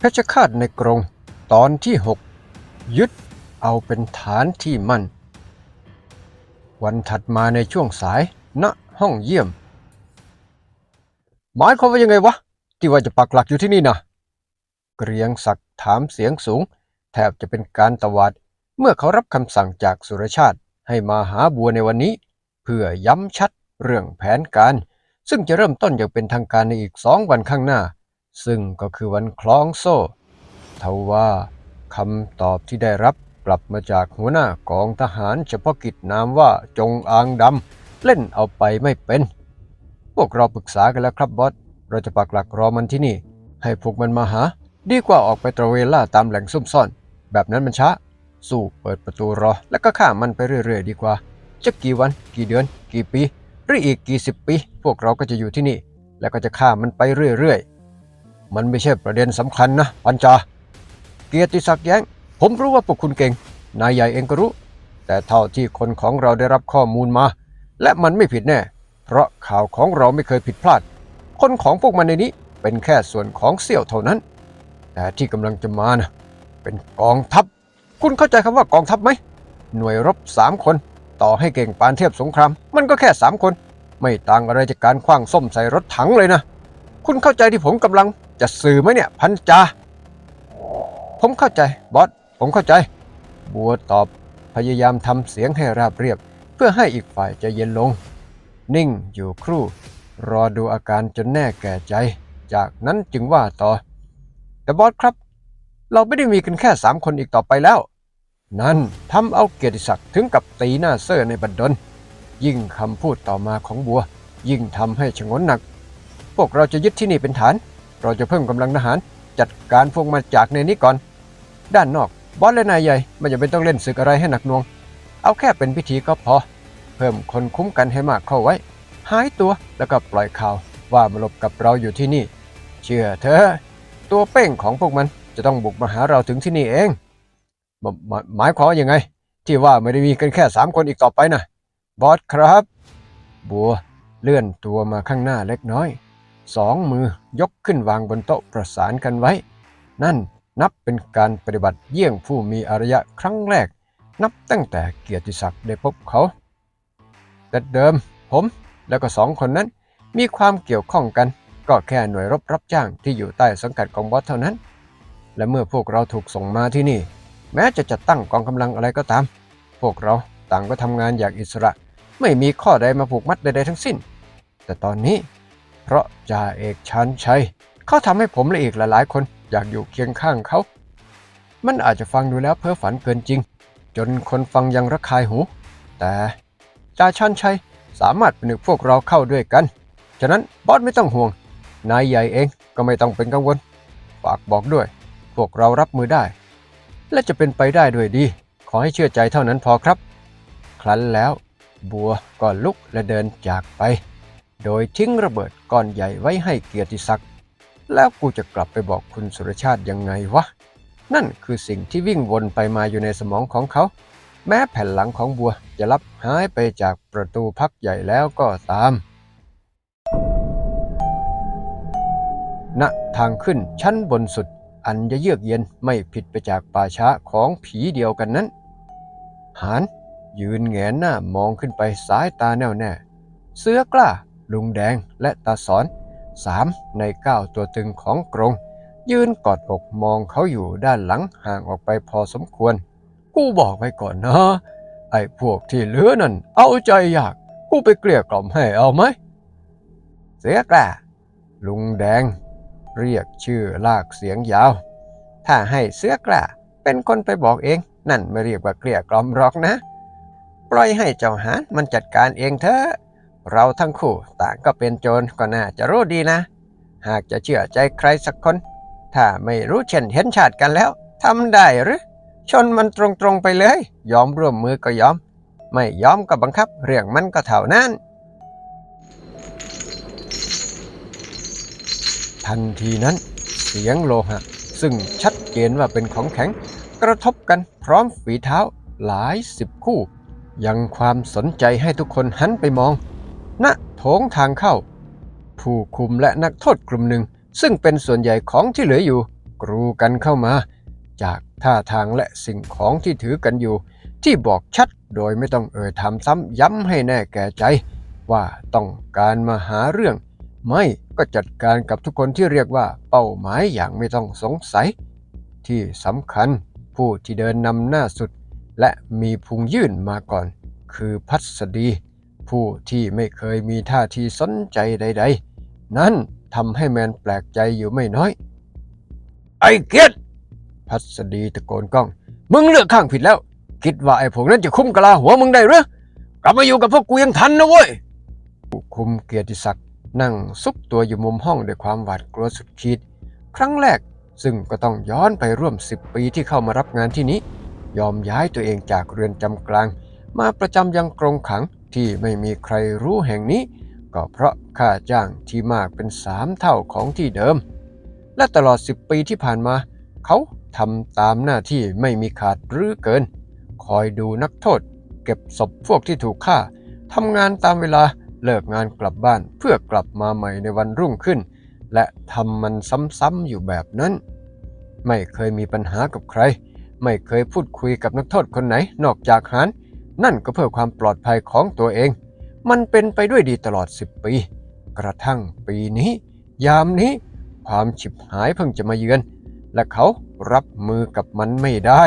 เพชฌฆาตในกรง ตอนที่ 6 ยึดเอาเป็นฐานที่มั่น วันถัดมาในช่วงสายณห้องเยี่ยม หมายความว่ายังไงวะ ที่ว่าจะปักหลักอยู่ที่นี่นะเกรียงศักดิ์ถามเสียงสูง แทบจะเป็นการตวาด เมื่อเขารับคำสั่งจากสุรชาติให้มาหาบัวในวันนี้ เพื่อย้ำชัดเรื่องแผนการ ซึ่งจะเริ่มต้นอย่างเป็นทางการในอีกสองวันข้างหน้า ซึ่งก็คือวันคล้องโซ่ ทว่าคำตอบที่ได้รับกลับมาจากหัวหน้ากองทหารเฉพาะกิจนามว่าจงอางดำเล่นเอาไปไม่เป็น พวกเราปรึกษากันแล้วครับบอสเราจะปักหลักรอมันที่นี่ ให้พวกมันมาหา ดีกว่าออกไปตระเวนล่าตามแหล่งซุ่มซ่อน แบบนั้นมันช้า สู้เปิดประตูรอ แล้วก็ฆ่ามันไปเรื่อยๆ ดีกว่า จะกี่วัน กี่เดือน กี่ปี หรืออีกกี่สิบปี พวกเราก็จะอยู่ที่นี่ แล้วก็จะฆ่ามันไปเรื่อยๆ มันไม่ใช่ประเด็นสำคัญนะปัญจา เกียรติศักดิ์แย้ง ผมรู้ว่าพวกคุณเก่ง นายใหญ่เองก็รู้ แต่เท่าที่คนของเราได้รับข้อมูลมา และมันไม่ผิดแน่ เพราะข่าวของเราไม่เคยผิดพลาด คนของพวกมันในนี้เป็นแค่ส่วนของเสี้ยวเท่านั้น แต่ที่กำลังจะมานะเป็นกองทัพ คุณเข้าใจคำว่ากองทัพไหม หน่วยรบสามคน ต่อให้เก่งปานเทียบสงคราม มันก็แค่สามคน ไม่ต่างอะไรจากการคว้างส้มใส่รถถังเลยนะ คุณเข้าใจที่ผมกำลัง จะสื่อไหมเนี่ย พันจา ผมเข้าใจบอส ผมเข้าใจ บัวตอบพยายามทำเสียงให้ราบเรียบ เพื่อให้อีกฝ่ายใจเย็นลง นิ่งอยู่ครู่ รอดูอาการจนแน่แก่ใจ จากนั้นจึงว่าต่อ แต่บอสครับ เราไม่ได้มีกันแค่สามคนอีกต่อไปแล้ว นั่นทำเอาเกียรติศักดิ์ถึงกับตีหน้าเซอร์ในบัดดลยิ่งคำพูดต่อมาของบัว ยิ่งทำให้ชงนหนัก พวกเราจะยึดที่นี่เป็นฐาน เราจะเพิ่มกำลังทหารจัดการพวกมาจากในนี้ก่อน ด้านนอกบอสและนายใหญ่ไม่จำเป็นต้องเล่นศึกอะไรให้หนักหน่วง เอาแค่เป็นพิธีก็พอ เพิ่มคนคุ้มกันให้มากเข้าไว้ หายตัวแล้วก็ปล่อยข่าวว่ามาหลบกับเราอยู่ที่นี่ เชื่อเธอะตัวเป้งของพวกมันจะต้องบุกมาหาเราถึงที่นี่เองหมหมายหมายความยังไง ที่ว่าไม่ได้มีกันแค่สามคนอีกต่อไปนะบอสครับ บัวเลื่อนตัวมาข้างหน้าเล็กน้อย สองมือยกขึ้นวางบนโต๊ะประสานกันไว้ นั่นนับเป็นการปฏิบัติเยี่ยงผู้มีอารยะครั้งแรก นับตั้งแต่เกียรติศักดิ์ได้พบเขา แต่เดิมผมแล้วก็สองคนนั้นมีความเกี่ยวข้องกัน ก็แค่หน่วยรบรับจ้างที่อยู่ใต้สังกัดของบอสเท่านั้น และเมื่อพวกเราถูกส่งมาที่นี่ แม้จะจัดตั้งกองกำลังอะไรก็ตาม พวกเราต่างก็ทำงานอย่างอิสระ ไม่มีข้อใดมาผูกมัดใดๆทั้งสิ้น แต่ตอนนี้ เพราะจ่าเอกชันชัยเขาทำให้ผมและอีกหลายๆ คนอยากอยู่เคียงข้างเขา มันอาจจะฟังดูแล้วเพ้อฝันเกินจริง จนคนฟังยังระคายหู แต่จ่าชันชัยสามารถผนึกพวกเราเข้าด้วยกัน ฉะนั้นบอสไม่ต้องห่วง นายใหญ่เองก็ไม่ต้องเป็นกังวล ฝากบอกด้วย พวกเรารับมือได้ และจะเป็นไปได้ด้วยดี ขอให้เชื่อใจเท่านั้นพอครับ ครั้นแล้ว บัวก็ลุกและเดินจากไป โดยทิ้งระเบิดก้อนใหญ่ไว้ให้เกียรติศักดิ์แล้วกูจะกลับไปบอกคุณสุรชาติยังไงวะ นั่นคือสิ่งที่วิ่งวนไปมาอยู่ในสมองของเขา แม้แผ่นหลังของบัวจะลับหายไปจากประตูพักใหญ่แล้วก็ตามณทางขึ้นชั้นบนสุด อันจะเยือกเย็นไม่ผิดไปจากป่าช้าของผีเดียวกันนั้น หานยืนแงนหน้ามองขึ้นไปสายตาแน่วแน่ เสื้อกล้า ลุงแดงและตาสอนสามในเก้าตัวตึงของกรง ยืนกอดอกมองเขาอยู่ด้านหลังห่างออกไปพอสมควร กูบอกไว้ก่อนนะ ไอ้พวกที่เหลือนั่น เอาใจอยาก กูไปเกลี้ยกล่อมให้เอาไหม เสือกล้าลุงแดง เรียกชื่อลากเสียงยาว ถ้าให้เสือกล้าเป็นคนไปบอกเอง นั่นไม่เรียกว่าเกลี้ยกล่อมหรอกนะ ปล่อยให้เจ้าหานมันจัดการเองเถอะ เราทั้งคู่ต่างก็เป็นโจรก็น่าจะรู้ดีนะ หากจะเชื่อใจใครสักคน ถ้าไม่รู้เช่นเห็นชาติกันแล้วทำได้หรือ ชนมันตรงๆไปเลย ยอมร่วมมือก็ยอม ไม่ยอมก็บังคับ เรื่องมันก็เท่านั้นทันทีนั้น เสียงโลหะ ซึ่งชัดเจนว่าเป็นของแข็ง กระทบกันพร้อมฝีเท้าหลายสิบคู่ ยังความสนใจให้ทุกคนหันไปมอง ณโถงทางเข้า ผู้คุมและนักโทษกลุ่มหนึ่ง ซึ่งเป็นส่วนใหญ่ของที่เหลืออยู่ กรูกันเข้ามา จากท่าทางและสิ่งของที่ถือกันอยู่ ที่บอกชัดโดยไม่ต้องเอ่ยถามซ้ำย้ำให้แน่แก่ใจ ว่าต้องการมาหาเรื่อง ไม่ก็จัดการกับทุกคนที่เรียกว่าเป้าหมายอย่างไม่ต้องสงสัย ที่สำคัญผู้ที่เดินนำหน้าสุด และมีพุงยื่นมาก่อน คือพัสดี ผู้ที่ไม่เคยมีท่าทีสนใจใด ๆ นั่นทำให้แมนแปลกใจอยู่ไม่น้อย ไอ้เกียรติพัสดีตะโกนก้อง มึงเลือกข้างผิดแล้ว คิดว่าไอ้พวกนั้นจะคุ้มกะลาหัวมึงได้หรือกลับมาอยู่กับพวกกูยังทันนะเว้ยผู้คุมเกียรติศักดิ์นั่งซุกตัวอยู่มุมห้องด้วยความหวาดกลัวสุดขีด ครั้งแรกซึ่งก็ต้องย้อนไปร่วม10ปีที่เข้ามารับงานที่นี้ ยอมย้ายตัวเองจากเรือนจำกลาง มาประจำยังกรงขัง ที่ไม่มีใครรู้แห่งนี้ ก็เพราะค่าจ้างที่มากเป็นสามเท่าของที่เดิม และตลอด 10 ปีที่ผ่านมา เขาทำตามหน้าที่ไม่มีขาดหรือเกิน คอยดูนักโทษ เก็บศพพวกที่ถูกฆ่าทำงานตามเวลาเลิกงานกลับบ้านเพื่อกลับมาใหม่ในวันรุ่งขึ้น และทำมันซ้ำๆอยู่แบบนั้น ไม่เคยมีปัญหากับใคร ไม่เคยพูดคุยกับนักโทษคนไหน นอกจากหาร นั่นก็เพื่อความปลอดภัยของตัวเอง มันเป็นไปด้วยดีตลอด 10 ปี กระทั่งปีนี้ ยามนี้ ความฉิบหายเพิ่งจะมาเยือน และเขารับมือกับมันไม่ได้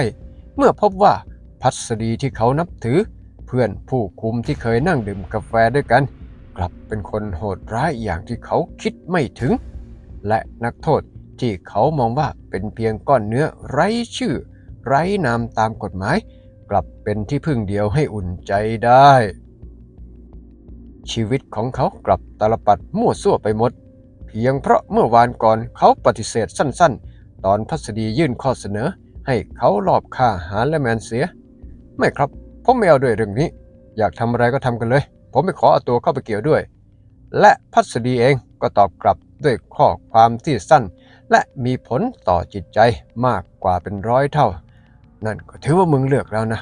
เมื่อพบว่าพัสดีที่เขานับถือ เพื่อนผู้คุมที่เคยนั่งดื่มกาแฟด้วยกัน กลับเป็นคนโหดร้ายอย่างที่เขาคิดไม่ถึง และนักโทษที่เขามองว่าเป็นเพียงก้อนเนื้อไร้ชื่อ ไร้นามตามกฎหมาย กลับเป็นที่พึ่งเดียวให้อุ่นใจได้ ชีวิตของเขากลับตาลปัดมั่วซั่วไปหมด เพียงเพราะเมื่อวานก่อนเขาปฏิเสธสั้นๆ ตอนพัสดียื่นข้อเสนอ ให้เขาลอบฆ่าหาและแมนเสีย ไม่ครับ ผมไม่เอาด้วยเรื่องนี้ อยากทำอะไรก็ทำกันเลย ผมไม่ขอเอาตัวเข้าไปเกี่ยวด้วย และพัสดีเองก็ตอบกลับด้วยข้อความที่สั้น และมีผลต่อจิตใจมากกว่าเป็นร้อยเท่า นั่นก็ถือว่ามึงเลือกแล้วนะ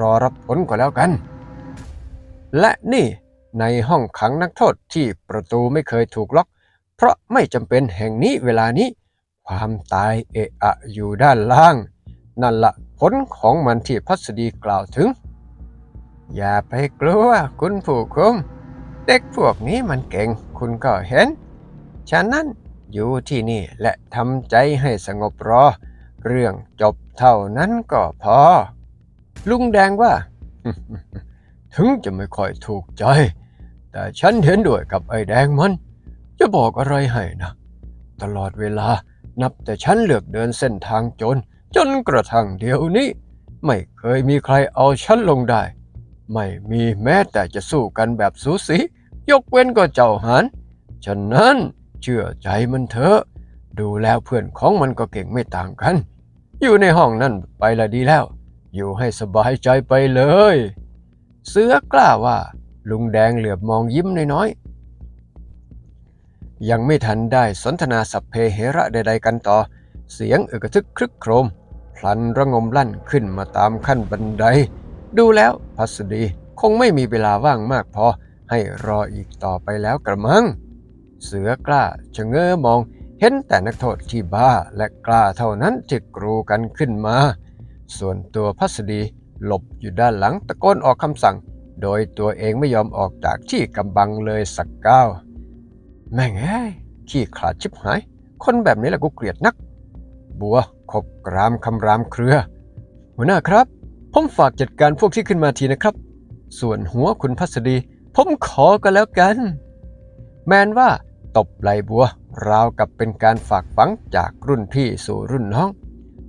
รอรับผลก็แล้วกัน และนี่ในห้องขังนักโทษที่ประตูไม่เคยถูกล็อก เพราะไม่จำเป็นแห่งนี้เวลานี้ ความตายเอะอะอยู่ด้านล่าง นั่นละผลของมันที่พัสดีกล่าวถึง อย่าไปกลัวคุณผู้คุม เด็กพวกนี้มันเก่งคุณก็เห็น ฉะนั้นอยู่ที่นี่และทำใจให้สงบรอ เรื่องจบเท่านั้นก็พอ ลุงแดงว่า ถึงจะไม่ค่อยถูกใจ แต่ฉันเห็นด้วยกับไอ้แดงมัน จะบอกอะไรให้นะ ตลอดเวลานับแต่ฉันเลือกเดินเส้นทางจน จนกระทั่งเดี๋ยวนี้ ไม่เคยมีใครเอาฉันลงได้ ไม่มีแม้แต่จะสู้กันแบบสูสี ยกเว้นก็เจ้าหานฉะนั้นเชื่อใจมันเถอะ ดูแล้วเพื่อนของมันก็เก่งไม่ต่างกัน อยู่ในห้องนั่นไปละดีแล้ว อยู่ให้สบายใจไปเลย เสือกล้าว่าลุงแดงเหลือบมองยิ้มน้อยๆยังไม่ทันได้สนทนาสัพเพเหระใด ๆ กันต่อ เสียงอึกทึกครึกโครม พลันระงมลั่นขึ้นมาตามขั้นบันได ดูแล้วพัสดีคงไม่มีเวลาว่างมากพอให้รออีกต่อไปแล้วกระมัง เสือกล้าชะเง้อมอง เห็นแต่นักโทษที่บ้าและกล้าเท่านั้นที่กรูกันขึ้นมา ส่วนตัวพัสดีหลบอยู่ด้านหลังตะโกนออกคำสั่ง โดยตัวเองไม่ยอมออกจากที่กำบังเลยสักก้าว แม่งเอ้ขี้ขลาดชิบหาย คนแบบนี้แหละกูเกลียดนัก บัวขบกรามคำรามเครือ หัวหน้าครับ ผมฝากจัดการพวกที่ขึ้นมาทีนะครับ ส่วนหัวคุณพัสดี ผมขอก็แล้วกัน แมนว่าตบไหลบัว ราวกับเป็นการฝากฝังจากรุ่นพี่สู่รุ่นน้อง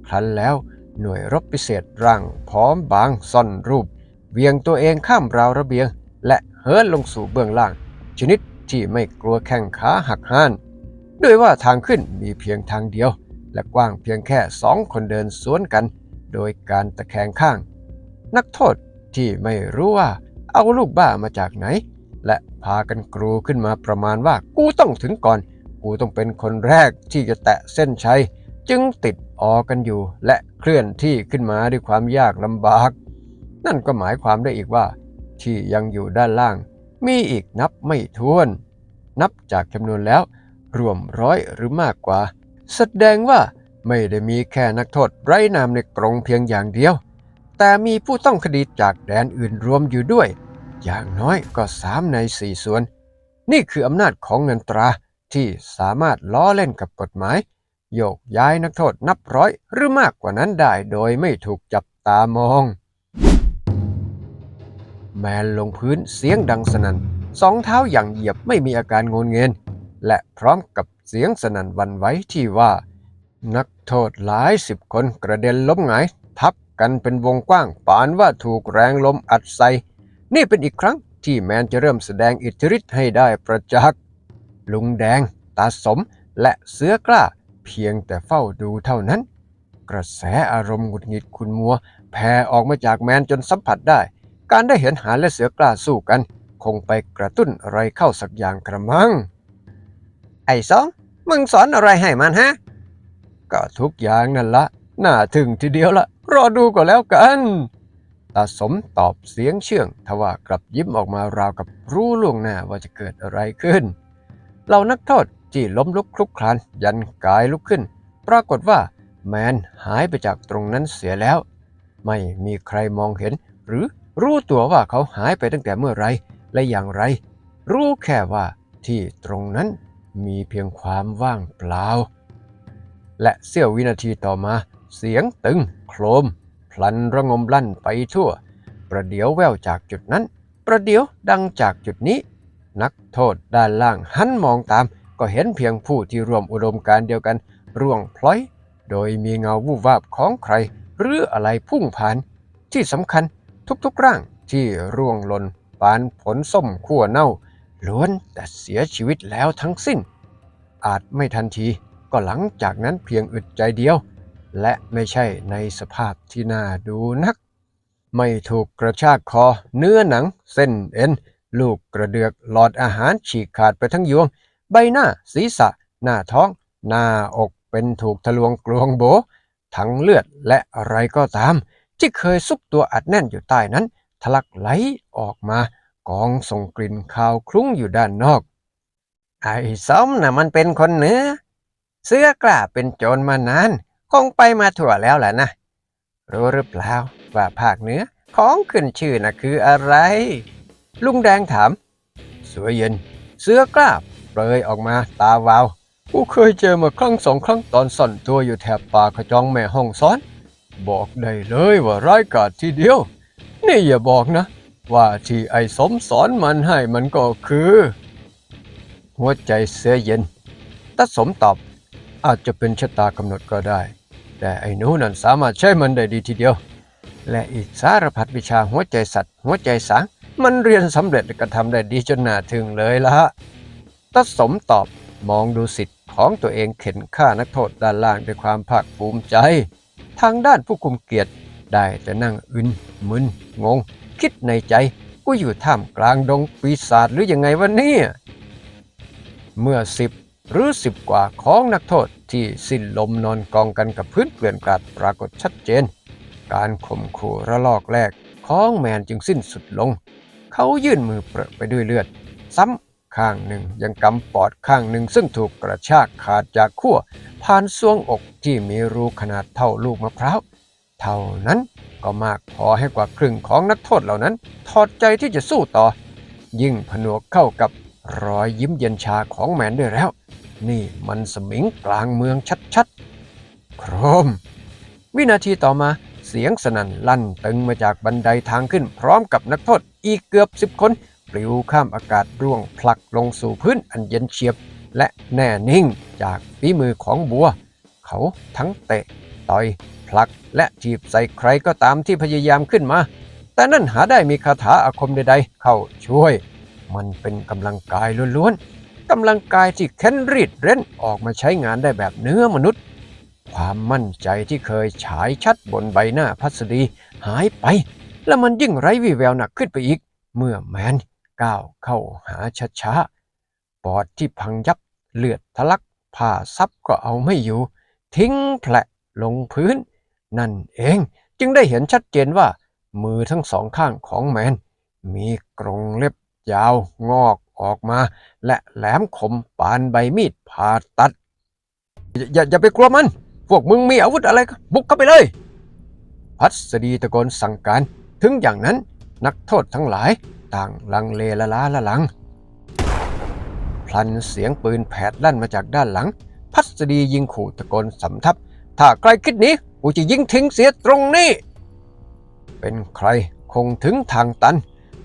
ครั้นแล้วหน่วยรบพิเศษร่างพร้อมบางซ่อนรูปเวียงตัวเองข้ามราวระเบียง และเหินลงสู่เบื้องล่าง ชนิดที่ไม่กลัวแข้งขาหักห้าน ด้วยว่าทางขึ้นมีเพียงทางเดียว และกว้างเพียงแค่สองคนเดินสวนกัน โดยการตะแคงข้าง นักโทษที่ไม่รู้ว่าเอาลูกบ้ามาจากไหน และพากันกรูขึ้นมาประมาณว่ากูต้องถึงก่อน กูต้องเป็นคนแรกที่จะแตะเส้นชัยจึงติดออกันอยู่ และเคลื่อนที่ขึ้นมาด้วยความยากลำบาก นั่นก็หมายความได้อีกว่า ที่ยังอยู่ด้านล่าง มีอีกนับไม่ถ้วน นับจากจำนวนแล้ว รวมร้อยหรือมากกว่า แสดงว่าไม่ได้มีแค่นักโทษไร้นามในกรงเพียงอย่างเดียว แต่มีผู้ต้องคดีจากแดนอื่นรวมอยู่ด้วย อย่างน้อยก็สามในสี่ส่วน นี่คืออำนาจของเงินตรา ที่สามารถล้อเล่นกับกฎหมาย โยกย้ายนักโทษนับร้อยหรือมากกว่านั้นได้โดยไม่ถูกจับตามอง แมนลงพื้นเสียงดังสนั่นสองเท้าอย่างเหยียบไม่มีอาการงนเงิน และพร้อมกับเสียงสนั่นวันไหวที่ว่า นักโทษหลายสิบคนกระเด็นล้มหงาย ทับกันเป็นวงกว้างปานว่าถูกแรงลมอัดใส่ นี่เป็นอีกครั้งที่แมนจะเริ่มแสดงอิทธิฤทธิ์ให้ได้ประจักษ์ ลุงแดง ตาสม และเสือกล้า เพียงแต่เฝ้าดูเท่านั้น กระแสอารมณ์หงุดหงิดขุนมัว แผ่ออกมาจากแมนจนสัมผัสได้ การได้เห็นหาและเสือกล้าสู้กัน คงไปกระตุ้นอะไรเข้าสักอย่างกระมัง ไอ้สอง มึงสอนอะไรให้มันฮะ ก็ทุกอย่างนั่นละ น่าถึงทีเดียวละ รอดูก็แล้วกันตาสมตอบเสียงเชื่อง ทว่ากลับยิ้มออกมาราวกับรู้ล่วงหน้าว่าจะเกิดอะไรขึ้น เหล่านักโทษที่ล้มลุกคลุกคลานยันกายลุกขึ้น ปรากฏว่าแมนหายไปจากตรงนั้นเสียแล้ว ไม่มีใครมองเห็น หรือรู้ตัวว่าเขาหายไปตั้งแต่เมื่อไรและอย่างไร รู้แค่ว่าที่ตรงนั้นมีเพียงความว่างเปล่า และเสี้ยววินาทีต่อมา เสียงตึงโครม พลันระงมลั่นไปทั่ว ประเดี๋ยวแววจากจุดนั้น ประเดี๋ยวดังจากจุดนี้ นักโทษด้านล่างหันมองตาม ก็เห็นเพียงผู้ที่ร่วมอุดมการเดียวกัน ร่วงพลอย โดยมีเงาวูบวาบของใคร หรืออะไรพุ่งผ่าน ที่สำคัญทุกๆร่างที่ร่วงหล่นปานผลส้มขั้วเน่า ล้วนแต่เสียชีวิตแล้วทั้งสิ้น อาจไม่ทันทีก็หลังจากนั้นเพียงอึดใจเดียว และไม่ใช่ในสภาพที่น่าดูนัก ไม่ถูกกระชากคอเนื้อหนังเส้นเอ็น ลูกกระเดือกหลอดอาหารฉีกขาดไปทั้งยวง ใบหน้าศีรษะ หน้าท้อง หน้าอกเป็นถูกทะลวงกลวงโบ ทั้งเลือดและอะไรก็ตาม ที่เคยซุกตัวอัดแน่นอยู่ใต้นั้น ทะลักไหลออกมากองส่งกลิ่นคาวคลุ้งอยู่ด้านนอก ไอ้ซ้อมน่ะมันเป็นคนเนื้อ เสื้อกล้าเป็นโจรมานาน คงไปมาทั่วแล้วแหละนะ รู้หรือเปล่าว่าภาคเนื้อของขึ้นชื่อน่ะคืออะไร ลุงแดงถาม เสือเย็น เสือกล้าเปลยออกมาตาวาว กูเคยเจอมาครั้งสองครั้งตอนซ่อนตัวอยู่แถบป่าขจองแม่ห้องซ้อน บอกได้เลยว่าร้ายกาจทีเดียว นี่อย่าบอกนะ ว่าที่ไอ้สมสอนมันให้มันก็คือ หัวใจเสือเย็นตาสมตอบอาจจะเป็นชะตากำหนดก็ได้ แต่ไอ้นูนั้นสามารถใช้มันได้ดีทีเดียว และอีกสารพัดวิชาหัวใจสัตว์ หัวใจสาง มันเรียนสำเร็จและกระทำได้ดีจนน่าทึ่งเลยละฮะตาสมตอบมองดูสิทธิ์ของตัวเองเข็นฆ่านักโทษด้านล่างด้วยความภาคภูมิใจ ทางด้านผู้คุมเกียรติได้แต่นั่งอึนมึนงง คิดในใจกูอยู่ท่ามกลางดงปีศาจหรือยังไงวะเนี่ยเมื่อสิบหรือสิบกว่าของนักโทษที่สิ้นลมนอนกองกันกับพื้นเปลื่อนกลาดปรากฏชัดเจน การข่มขู่ระลอกแรกของแมนจึงสิ้นสุดลง เขายื่นมือเปรอะไปด้วยเลือด ซ้ำข้างหนึ่งยังกำปอดข้างหนึ่งซึ่งถูกกระชากขาดจากขั้วผ่านซวงอกที่มีรูขนาดเท่าลูกมะพร้าวเท่านั้นก็มากพอให้กว่าครึ่งของนักโทษเหล่านั้น ถอดใจที่จะสู้ต่อ ยิ่งผนวกเข้ากับรอยยิ้มเย็นชาของแมนด้วยแล้ว นี่มันสมิงกลางเมืองชัดๆ โครม วินาทีต่อมา เสียงสนั่นลั่นตึงมาจากบันไดทางขึ้น พร้อมกับนักโทษอีกเกือบสิบคนปลิวข้ามอากาศร่วงผลักลงสู่พื้นอันเย็นเฉียบ และแน่นิ่งจากฝีมือของบัว เขาทั้งเตะ ต่อย ผลักและถีบใส่ใครก็ตามที่พยายามขึ้นมา แต่นั่นหาได้มีคาถาอาคมใดๆ เข้าช่วย มันเป็นกำลังกายล้วนๆกำลังกายที่เค้นรีดเร้นออกมาใช้งานได้แบบเนื้อมนุษย์ ความมั่นใจที่เคยฉายชัดบนใบหน้าพัสดีหายไป และมันยิ่งไร้วี่แววหนักขึ้นไปอีก เมื่อแมนก้าวเข้าหาช้าๆปอดที่พังยับเลือดทะลักผ้าซับก็เอาไม่อยู่ ทิ้งแผละลงพื้น นั่นเองจึงได้เห็นชัดเจนว่า มือทั้งสองข้างของแมน มีกรงเล็บยาวงอกออกมา และแหลมคมปานใบมีดผ่าตัด อย่าอย่าอย่าไปกลัวมัน พวกมึงมีอาวุธอะไรก็บุกเข้าไปเลย พัสดีตะโกนสั่งการ ถึงอย่างนั้นนักโทษทั้งหลายต่างลังเลละล้าละลัง พลันเสียงปืนแผดลั่นมาจากด้านหลัง พัสดียิงขู่ตะโกนสำทับ ถ้าใครคิดนี้กูจะยิงทิ้งเสียตรงนี้ เป็นใครคงถึงทางตัน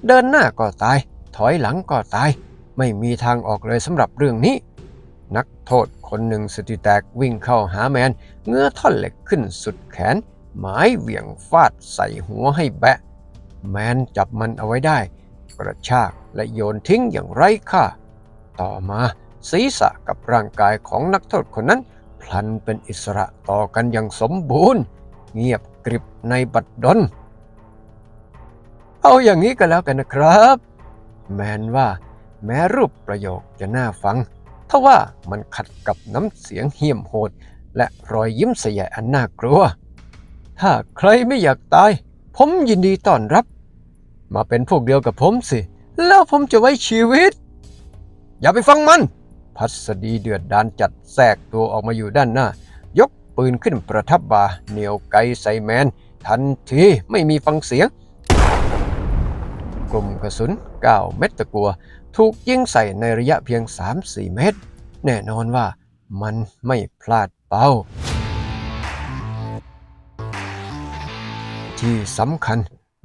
เดินหน้าก็ตาย ถอยหลังก็ตาย ไม่มีทางออกเลยสำหรับเรื่องนี้ นักโทษคนหนึ่งสติแตกวิ่งเข้าหาแมน เงื้อท่อนเหล็กขึ้นสุดแขน หมายเหวี่ยงฟาดใส่หัวให้แบะ แมนจับมันเอาไว้ได้ กระชากและโยนทิ้งอย่างไร้ค่า ต่อมาศีรษะกับร่างกายของนักโทษคนนั้น พลันเป็นอิสระต่อกันอย่างสมบูรณ์ เงียบกริบในบัดดลเอาอย่างนี้ก็แล้วกันนะครับ แมนว่าแม้รูปประโยคจะน่าฟัง ทว่ามันขัดกับน้ำเสียงเหี้ยมโหด และรอยยิ้มเสยอันน่ากลัว ถ้าใครไม่อยากตาย ผมยินดีต้อนรับ มาเป็นพวกเดียวกับผมสิ แล้วผมจะไว้ชีวิต อย่าไปฟังมัน พัสดีเดือดดานจัดแทรกตัวออกมาอยู่ด้านหน้า ยกปืนขึ้นประทับบ่าเหนียวไกใส่แมน ทันทีไม่มีฟังเสียง กลุ่มกระสุน 9 เม็ดตะกัว ถูกยิงใส่ในระยะเพียง 3-4 เมตร แน่นอนว่ามันไม่พลาดเป้า ที่สำคัญ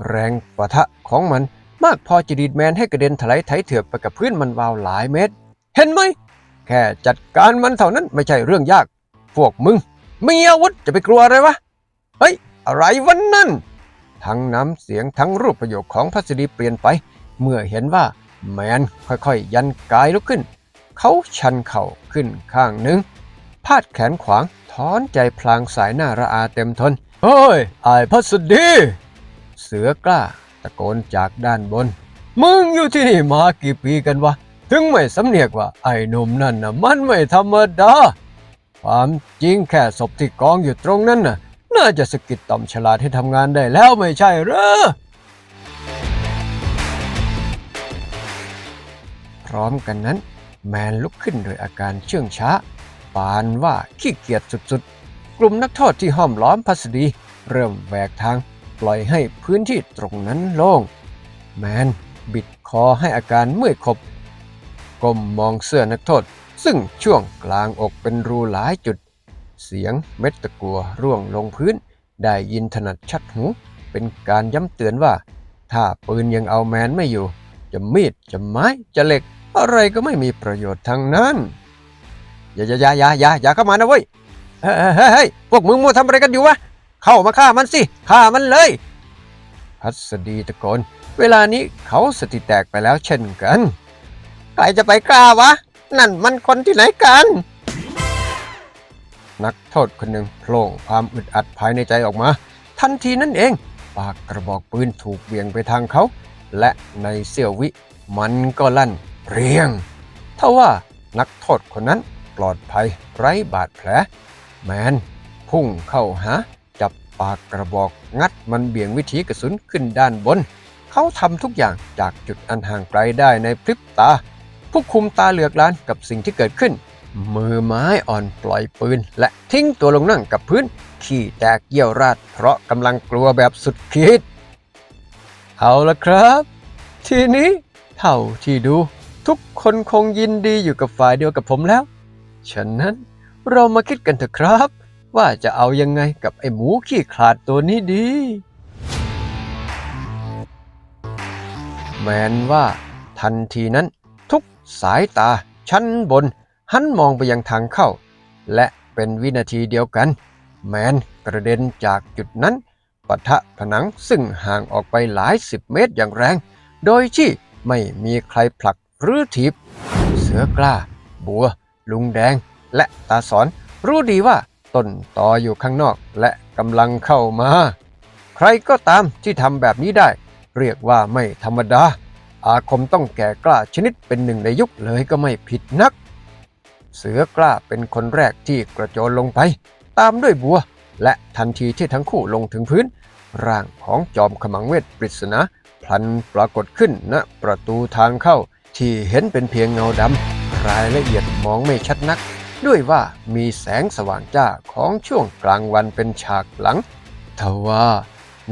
แรงปะทะของมันมากพอจะดีดแมนให้กระเด็นถลายไถเถือกไปกับพื้นมันวาวหลายเมตร เห็นไหม แค่จัดการมันเท่านั้นไม่ใช่เรื่องยาก พวกมึง มีอาวุธจะไปกลัวอะไรวะ เฮ้ย อะไรวันนั่น ทั้งน้ำเสียงทั้งรูปประโยคของพัสดีเปลี่ยนไป เมื่อเห็นว่าแมนค่อยๆ ยันกายลุกขึ้น เขาชันเข่าขึ้นข้างหนึ่งพาดแขนขวางถอนใจพลางสายหน้าระอาเต็มทน เฮ้ยไอ้พัสดี เสือกล้าตะโกนจากด้านบน มึงอยู่ที่นี่มากี่ปีกันวะ ถึงไม่สำเนียกว่า ไอ้หนุ่มนั่นนะมันไม่ธรรมดา ความจริงแค่ศพที่กองอยู่ตรงนั้นน่ะ น่าจะสกิดต่อมฉลาดให้ทำงานได้แล้วไม่ใช่เหรอ พร้อมกันนั้น แมนลุกขึ้นโดยอาการเชื่องช้า ปานว่าขี้เกียจสุดๆ กลุ่มนักโทษที่ห้อมล้อมพัสดี เริ่มแหวกทางปล่อยให้พื้นที่ตรงนั้นโล่ง แมนบิดคอให้อาการเมื่อยขบก้มมองเสื้อนักโทษ ซึ่งช่วงกลางอกเป็นรูหลายจุด เสียงเม็ดตะกัวร่วงลงพื้น ได้ยินถนัดชัดหู เป็นการย้ำเตือนว่า ถ้าปืนยังเอาแมนไม่อยู่ จะมีดจะไม้จะเหล็ก อะไรก็ไม่มีประโยชน์ทั้งนั้น อย่าอย่าอย่าอย่าอย่าอย่าเข้ามานะเว้ยเฮ้ยเฮ้ยพวกมึงมัวทำอะไรกันอยู่วะเข้ามาฆ่ามันสิฆ่ามันเลย พัสดีตะโกนเวลานี้เขาสติแตกไปแล้วเช่นกันใครจะไปกล้าวะ นั่นมันคนที่ไหนกัน นักโทษคนหนึ่งโผล่งความอึดอัดภายในใจออกมา ทันทีนั่นเอง ปากกระบอกปืนถูกเบี่ยงไปทางเขา และในเสี้ยววิมันก็ลั่นเรียงทว่านักโทษคนนั้นปลอดภัยไร้บาดแผล แมน พุ่งเข้าหา จับปากกระบอกงัดมันเบี่ยงวิถีกระสุนขึ้นด้านบน เขาทำทุกอย่างจากจุดอันห่างไกลได้ในพริบตา ผู้คุมตาเหลือกลานกับสิ่งที่เกิดขึ้น มือไม้อ่อนปล่อยปืน และทิ้งตัวลงนั่งกับพื้นขี้แตกเยี่ยวราดเพราะกำลังกลัวแบบสุดขีดเอาละครับ ทีนี้เท่าที่ดู ทุกคนคงยินดีอยู่กับฝ่ายเดียวกับผมแล้ว ฉะนั้นเรามาคิดกันเถอะครับ ว่าจะเอายังไงกับไอ้หมูขี้ขลาดตัวนี้ดี แมนว่าทันทีนั้น ทุกสายตาชั้นบน หันมองไปยังทางเข้า และเป็นวินาทีเดียวกัน แมนกระเด็นจากจุดนั้นปะทะผนังซึ่งห่างออกไปหลายสิบเมตรอย่างแรง โดยที่ไม่มีใครผลักหรือถีบ เสือกล้า บัว ลุงแดง และตาสอน รู้ดีว่าต้นตออยู่ข้างนอกและกำลังเข้ามา ใครก็ตามที่ทำแบบนี้ได้ เรียกว่าไม่ธรรมดา อาคมต้องแก่กล้าชนิดเป็นหนึ่งในยุคเลยก็ไม่ผิดนัก เสือกล้าเป็นคนแรกที่กระโจนลงไป ตามด้วยบัว และทันทีที่ทั้งคู่ลงถึงพื้น ร่างของจอมขมังเวทปริศนาพลันปรากฏขึ้นณประตูทางเข้า ที่เห็นเป็นเพียงเงาดำรายละเอียดมองไม่ชัดนัก ด้วยว่ามีแสงสว่างจ้าของช่วงกลางวันเป็นฉากหลังทว่า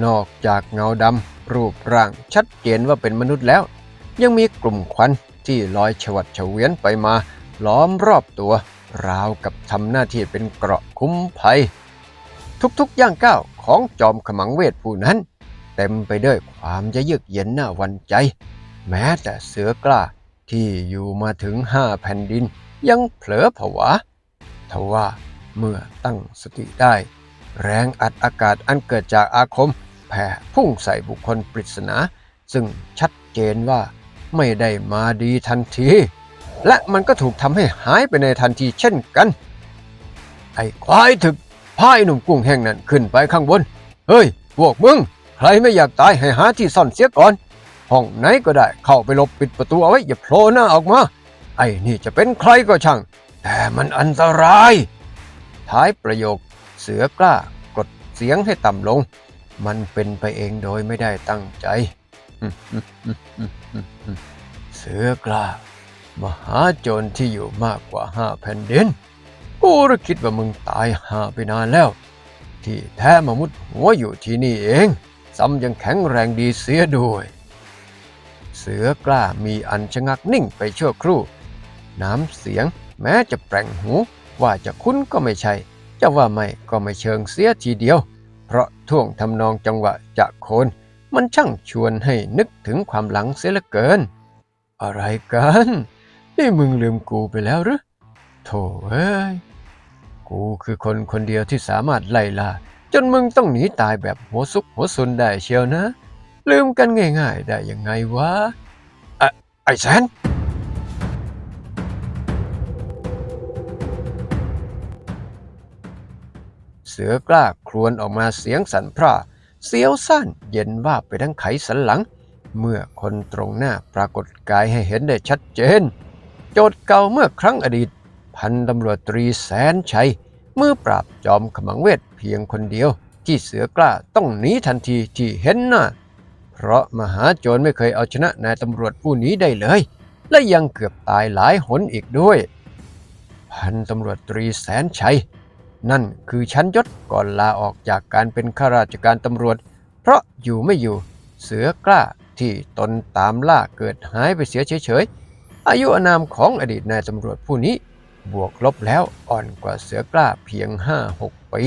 นอกจากเงาดำรูปร่างชัดเจนว่าเป็นมนุษย์แล้ว ยังมีกลุ่มควันที่ลอยฉวัดเฉวียนไปมา ล้อมรอบตัว ราวกับทำหน้าที่เป็นเกราะคุ้มภัย ทุกๆย่างก้าวของจอมขมังเวทผู้นั้น เต็มไปด้วยความจะเยือกเย็นหน้าวันใจ แม้แต่เสือกล้าที่อยู่มาถึงห้าแผ่นดิน ยังเผลอผวาทว่าเมื่อตั้งสติได้ แรงอัดอากาศอันเกิดจากอาคม แผ่พุ่งใส่บุคคลปริศนา ซึ่งชัดเจนว่าไม่ได้มาดีทันที และมันก็ถูกทำให้หายไปในทันทีเช่นกัน ไอ้ควายถึกพายหนุ่มกุ้งแห้งนั้นขึ้นไปข้างบน เฮ้ย พวกมึง ใครไม่อยากตายให้หาที่ซ่อนเสียก่อน ห้องไหนก็ได้เข้าไปหลบปิดประตูเอาไว้อย่าโผล่หน้าออกมา ไอ้นี่จะเป็นใครก็ช่าง แต่มันอันตราย ท้ายประโยคเสือกล้ากดเสียงให้ต่ำลง มันเป็นไปเองโดยไม่ได้ตั้งใจ เสือกล้า มหาโจรที่อยู่มากกว่าห้าแผ่นดิน กูระคิดว่ามึงตายหาไปนานแล้ว ที่แท้มามุดหัวอยู่ที่นี่เอง ซ้ำยังแข็งแรงดีเสียด้วย เสือกล้ามีอันชะงักนิ่งไปชั่วครู่ น้ำเสียงแม้จะแปลงหูว่าจะคุ้นก็ไม่ใช่ จะว่าไม่ก็ไม่เชิงเสียทีเดียว เพราะท่วงทำนองจังหวะจะโคนมันช่างชวนให้นึกถึงความหลังเสียเหลือเกิน อะไรกัน นี่มึงลืมกูไปแล้วหรือโธ่เอ้ย กูคือคนคนเดียวที่สามารถไล่ล่าจนมึงต้องหนีตายแบบหัวซุกหัวซุนได้เชียวนะ ลืมกันง่ายๆได้ยังไงวะอะไอ้แสนเสือกล้าครวญออกมาเสียงสันพร่าเสียวสั้นเย็นว่าไปทั้งไขสันหลัง เมื่อคนตรงหน้าปรากฏกายให้เห็นได้ชัดเจน โจทย์เก่าเมื่อครั้งอดีต พันตำรวจตรีแสนชัย มือปราบจอมขมังเวทเพียงคนเดียว ที่เสือกล้าต้องหนีทันทีที่เห็นหน้า เพราะมหาโจรไม่เคยเอาชนะนายตำรวจผู้นี้ได้เลย และยังเกือบตายหลายหนอีกด้วย พันตำรวจตรีแสนชัย นั่นคือชั้นยศก่อนลาออกจากการเป็นข้าราชการตำรวจ เพราะอยู่ไม่อยู่เสือกล้าที่ตนตามล่าเกิดหายไปเสียเฉยๆ อายุอานามของอดีตนายตำรวจผู้นี้บวกลบแล้วอ่อนกว่าเสือกล้าเพียง 5-6 ปี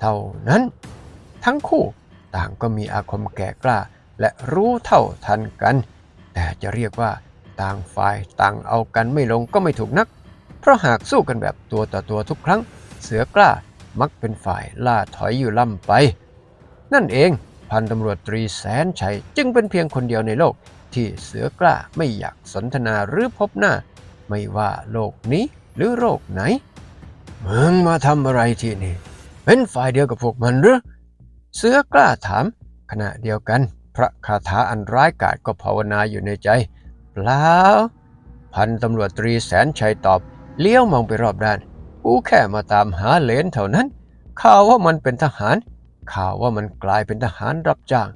เท่านั้น ทั้งคู่ต่างก็มีอาคมแก่กล้า และรู้เท่าทันกัน แต่จะเรียกว่าต่างฝ่ายต่างเอากันไม่ลงก็ไม่ถูกนัก เพราะหากสู้กันแบบตัวต่อตัวทุกครั้ง เสือกล้ามักเป็นฝ่ายล่าถอยอยู่ล่ำไป นั่นเองพันตำรวจตรีแสนชัยจึงเป็นเพียงคนเดียวในโลก ที่เสือกล้าไม่อยากสนทนาหรือพบหน้า ไม่ว่าโลกนี้หรือโลกไหน มึงมาทำอะไรที่นี่ เป็นฝ่ายเดียวกับพวกมันหรือ เสือกล้าถาม ขณะเดียวกัน พระคาถาอันร้ายกาจก็ภาวนาอยู่ในใจ เปล่า พันตำรวจตรีแสนชัยตอบ เลี้ยวมองไปรอบด้าน กูแค่มาตามหาเหลนเท่านั้น ข่าวว่ามันเป็นทหาร ข่าวว่ามันกลายเป็นทหารรับจ้าง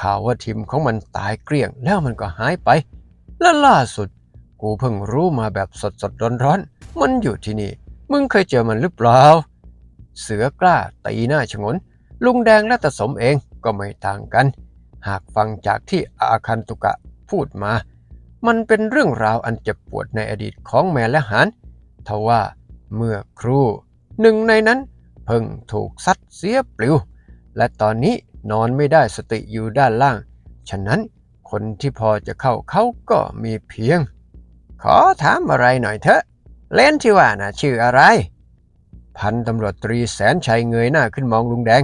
ข่าวว่าทีมของมันตายเกลี้ยงแล้วมันก็หายไป และล่าสุด กูเพิ่งรู้มาแบบสดสดร้อนร้อนมันอยู่ที่นี่ มึงเคยเจอมันหรือเปล่า เสือกล้าตีหน้าชงน ลุงแดงและตาสมเองก็ไม่ต่างกัน หากฟังจากที่อาคันตุกะพูดมา มันเป็นเรื่องราวอันเจ็บปวดในอดีตของแม่และหานทว่าเมื่อครู่หนึ่งในนั้นเพิ่งถูกซัดเสียปลิว และตอนนี้ นอนไม่ได้สติอยู่ด้านล่าง ฉะนั้นคนที่พอจะเข้าเขาก็มีเพียง ขอถามอะไรหน่อยเถอะ เล่นที่ว่านะชื่ออะไร พันตำรวจตรีแสนชัยเงยหน้าขึ้นมองลุงแดง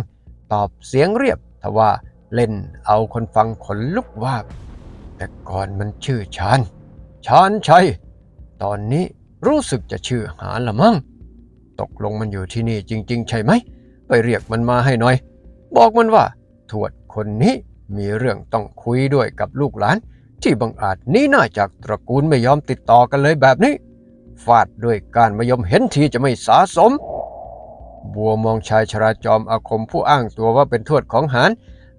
ตอบเสียงเรียบทว่าเล่นเอาคนฟังขนลุกวาบแต่ก่อนมันชื่อชานชานชัย ตอนนี้รู้สึกจะชื่อหาละมั้งตกลงมันอยู่ที่นี่จริง ๆ ใช่ไหม ไปเรียกมันมาให้หน่อย บอกมันว่า ทวดคนนี้มีเรื่องต้องคุยด้วยกับลูกหลาน ที่บังอาจนี้น้าจากตระกูลไม่ยอมติดต่อกันเลยแบบนี้ ฟาดด้วยการมายมเห็นทีจะไม่สาสม บัวมองชายชราจอมอาคมผู้อ้างตัวว่าเป็นทวดของหาน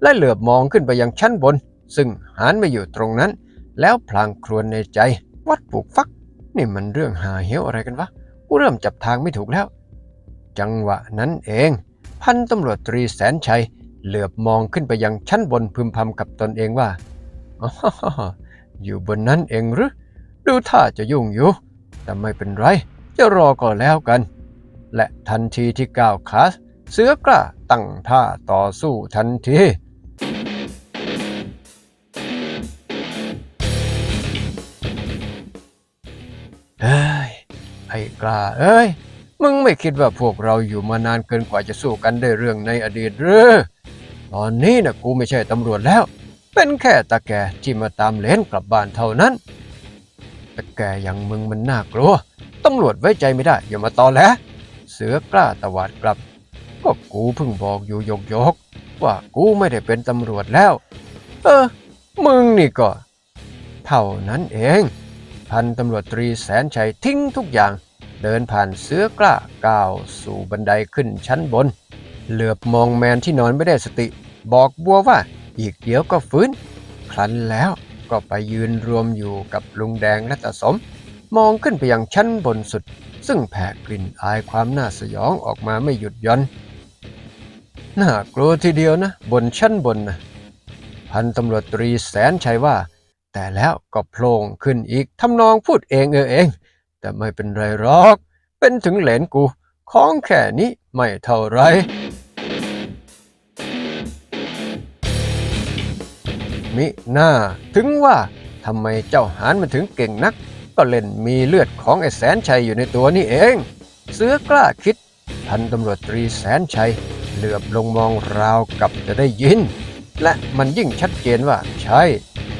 และเหลือบมองขึ้นไปยังชั้นบน ซึ่งหานไม่อยู่ตรงนั้น แล้วพลางครวญในใจวัดปลูกฟัก นี่มันเรื่องหาเหวอะไรกันวะกูเริ่มจับทางไม่ถูกแล้ว จังหวะนั้นเอง พันตำรวจตรีแสนชัย เหลือบมองขึ้นไปยังชั้นบนพึมพำกับตนเองว่าออยู่บนนั้นเองหรือ ดูท่าจะยุ่งอยู่ แต่ไม่เป็นไร จะรอก็แล้วกัน และทันทีที่ก้าวขาเสือกล้าตั้งท่าต่อสู้ทันทีเอ้ยไอ้กล้าเอ้ย มึงไม่คิดว่าพวกเราอยู่มานานเกินกว่าจะสู้กันได้เรื่องในอดีตหรือ ตอนนี้นะกูไม่ใช่ตำรวจแล้ว เป็นแค่ตาแก่ที่มาตามเลนกลับบ้านเท่านั้น ตาแก่อย่างมึงมันน่ากลัว ตำรวจไว้ใจไม่ได้ อย่ามาตอแหลเสือกล้าตวาดกลับ ก็กูเพิ่งบอกอยู่ยกยกว่ากูไม่ได้เป็นตำรวจแล้ว เออ มึงนี่ก็ เท่านั้นเอง พันตำรวจตรีแสนชัยทิ้งทุกอย่าง เดินผ่านเสื้อกล้าก้าวสู่บันไดขึ้นชั้นบน เหลือบมองแมนที่นอนไม่ได้สติ บอกบัวว่าอีกเดี๋ยวก็ฟื้น ครั้นแล้วก็ไปยืนรวมอยู่กับลุงแดงและตาสม มองขึ้นไปยังชั้นบนสุด ซึ่งแผ่กลิ่นอายความน่าสยองออกมาไม่หยุดย่อนน่ากลัวทีเดียวนะ บนชั้นบนนะพันตำรวจตรีแสนชัยว่า แต่แล้วก็โผล่ขึ้นอีกทำนองพูดเองเออเอง แต่ไม่เป็นไรหรอก เป็นถึงเหลนกูของแค่นี้ไม่เท่าไรมิหน้า ถึงว่าทำไมเจ้าหานมันถึงเก่งนัก ก็เล่นมีเลือดของไอ้แสนชัยอยู่ในตัวนี่เอง เสือกล้าคิด พันตำรวจตรีแสนชัย เหลือบลงมองราวกับจะได้ยิน และมันยิ่งชัดเจนว่าใช่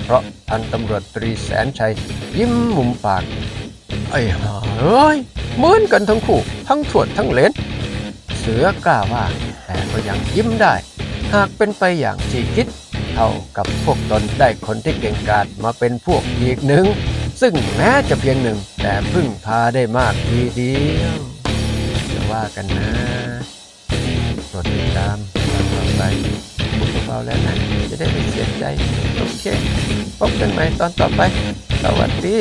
เพราะพันตำรวจตรีแสนชัย ยิ้มมุมปาก ไอ้ห่าเอ้ยเหมือนกันทั้งคู่ ทั้งถวดทั้งเลนเสือกล้าว่า แต่ก็ยังยิ้มได้ หากเป็นไปอย่างที่คิด เท่ากับพวกตนได้คนที่เก่งกาจมาเป็นพวกอีกหนึ่ง ซึ่งแม้จะเพียงหนึ่ง แต่พึ่งพาได้มากทีเดียวจะว่ากันนะโปรดติดตามตอนต่อไปพวกเราแล้วนะ จะได้ไม่เสียใจ โอเค พบกันใหม่ตอนต่อไป สวัสดี